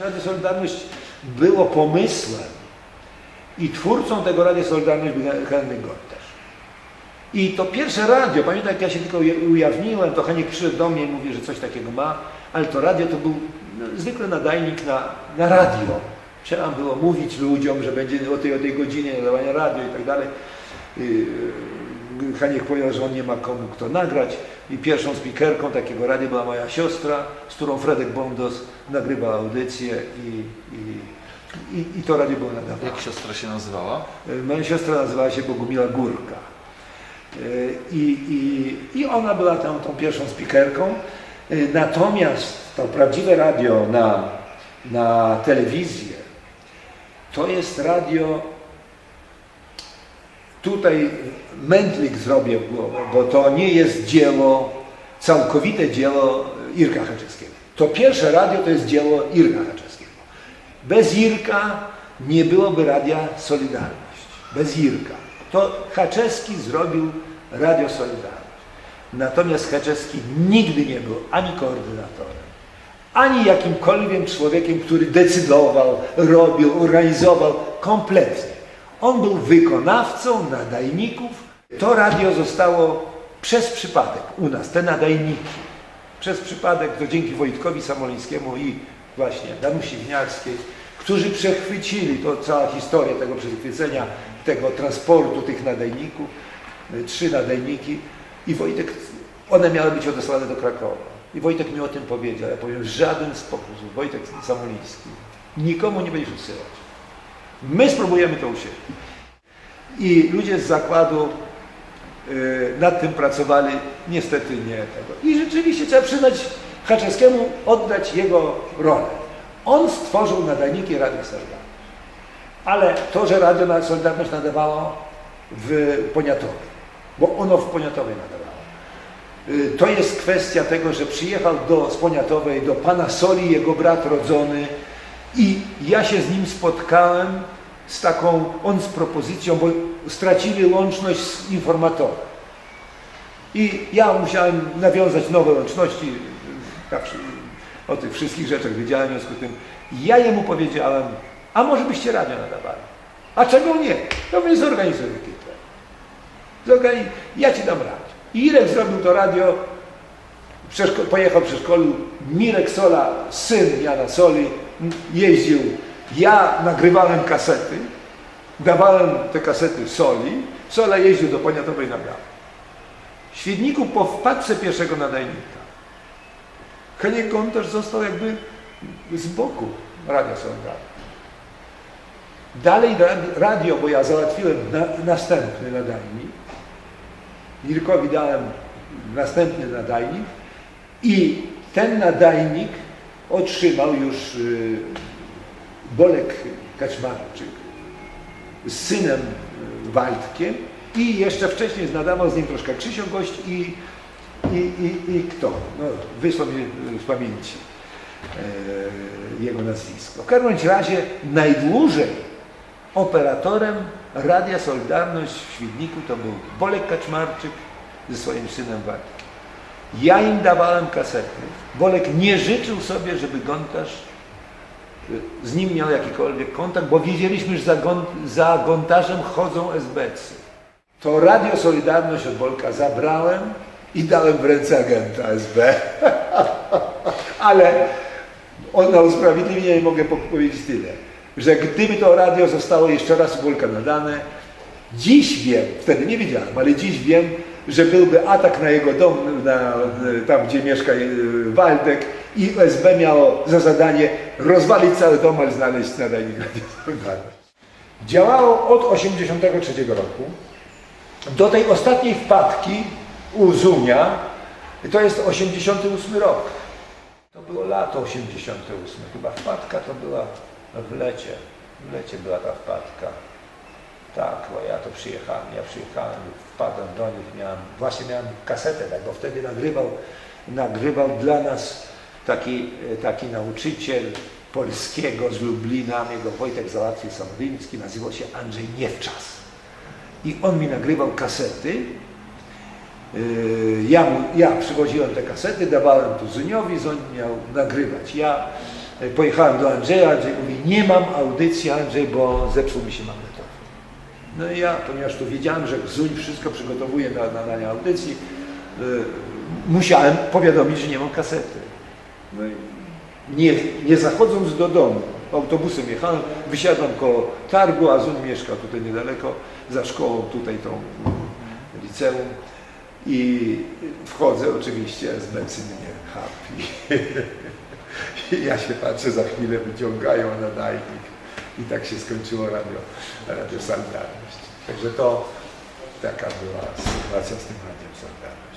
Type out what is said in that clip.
Radio Solidarność było pomysłem i twórcą tego Radia Solidarność był Henryk Gortasz. I to pierwsze radio, pamiętam jak ja się tylko uja- ujawniłem, to Heniek przyszedł do mnie i mówi, że coś takiego ma, ale to radio to był no, zwykły nadajnik na, na radio. Trzeba było mówić ludziom, że będzie o tej, o tej godzinie nadawania radio i tak dalej. Yy, Haniek powiedział, że on nie ma komu kto nagrać i pierwszą spikerką takiego radia była moja siostra, z którą Fredek Bondos nagrywał audycję i, i, i, i to radio było nadawane. Jak siostra się nazywała? Y, Moja siostra nazywała się Bogumiła Górka. Y, I, i, I ona była tą, tą pierwszą spikerką. Y, Natomiast to prawdziwe radio na, na telewizję to jest radio. Tutaj mętlik zrobię, bo, bo to nie jest dzieło, całkowite dzieło Irka Haczewskiego. To pierwsze radio to jest dzieło Irka Haczewskiego. Bez Irka nie byłoby radia Solidarność. Bez Irka. To Haczewski zrobił radio Solidarność. Natomiast Haczewski nigdy nie był ani koordynatorem, ani jakimkolwiek człowiekiem, który decydował, robił, organizował. Kompletnie. On był wykonawcą nadajników. To radio zostało przez przypadek u nas, te nadajniki. Przez przypadek, to dzięki Wojtkowi Samolińskiemu i właśnie Danusi Winiarskiej, którzy przechwycili, to cała historia tego przechwycenia, tego transportu tych nadajników, y, trzy nadajniki i Wojtek, one miały być odesłane do Krakowa. I Wojtek mi o tym powiedział. Ja powiem, żaden sposób, Wojtek Samoliński, nikomu nie będziesz odsyłać. My spróbujemy to u siebie. I ludzie z zakładu y, nad tym pracowali, niestety nie tego. I rzeczywiście trzeba przyznać Haczewskiemu, oddać jego rolę. On stworzył nadajniki Radia Solidarność. Ale to, że Radio Solidarność nadawało w Poniatowie, bo ono w Poniatowie nadawało. Y, To jest kwestia tego, że przyjechał do Sponiatowej, do pana Soli, jego brat rodzony i ja się z nim spotkałem z taką, on z propozycją, bo stracili łączność z informatorem. I ja musiałem nawiązać nowe łączności, tak, o tych wszystkich rzeczach wiedziałem, w związku z tym ja jemu powiedziałem, a może byście radio nadawali? A czego nie? To wy zorganizuj ekipę. Zorgani- ja ci dam radio. I Irek zrobił to radio, pojechał, przeszkolił Mirek Sola, syn Jana Soli, jeździł. Ja nagrywałem kasety, dawałem te kasety Soli, Sola jeździł do Poniatowej na Białą. W Świdniku po wpadce pierwszego nadajnika Heniek Gontarz został jakby z boku Radia Solidarność. Dalej radi- radio, bo ja załatwiłem na, następny nadajnik. Mirkowi dałem następny nadajnik i ten nadajnik otrzymał już y, Bolek Kaczmarczyk z synem y, Waldkiem i jeszcze wcześniej nadawał z nim troszkę Krzysiu Gość i, i, i, i kto? No, wysłał mi y, pamięci jego nazwisko. W każdym razie najdłużej operatorem Radia Solidarność w Świdniku to był Bolek Kaczmarczyk ze swoim synem Waldkiem. Ja im dawałem kasety. Bolek nie życzył sobie, żeby Gontarz y, z nim miał jakikolwiek kontakt, bo wiedzieliśmy, że za, gon, za Gontarzem chodzą SBC. To Radio Solidarność od Bolka zabrałem i dałem w ręce agenta SB. Ale na usprawiedliwienie mogę po- powiedzieć tyle, że gdyby to radio zostało jeszcze raz u nadane, dziś wiem, wtedy nie wiedziałem, ale dziś wiem, że byłby atak na jego dom, na, tam gdzie mieszka y, Waldek i SB miało za zadanie rozwalić cały dom, ale znaleźć Radio Solidarność. Działało od 1983 roku do tej ostatniej wpadki u Zunia, to jest 88 rok. To było lato 88, chyba wpadka to była w lecie. W lecie była ta wpadka. Tak, bo ja to przyjechałem, ja przyjechałem, wpadłem do nich, miałem, właśnie miałem kasetę, tak, bo wtedy nagrywał, nagrywał dla nas taki, taki nauczyciel polskiego z Lublina, jego Wojtek załatwił Samoliński, nazywał się Andrzej Niewczas. I on mi nagrywał kasety, Yy, Ja, ja przywoziłem te kasety, dawałem tu Zuniowi, Zun miał nagrywać. Ja E, Pojechałem do Andrzeja, Andrzej mówi, nie mam audycji Andrzej, bo zepsuł mi się magnetofon. No i ja, ponieważ tu wiedziałem, że Zuń wszystko przygotowuje na nadanie audycji, y, musiałem powiadomić, że nie mam kasety. No nie, nie zachodząc do domu, autobusem jechałem, wysiadam koło targu, a Zuń mieszka tutaj niedaleko, za szkołą tutaj tą mm, liceum. I wchodzę oczywiście, z i, i ja się patrzę, za chwilę wyciągają nadajnik i tak się skończyło radio, radio Solidarność. Także to taka była sytuacja z tym radiem Solidarność.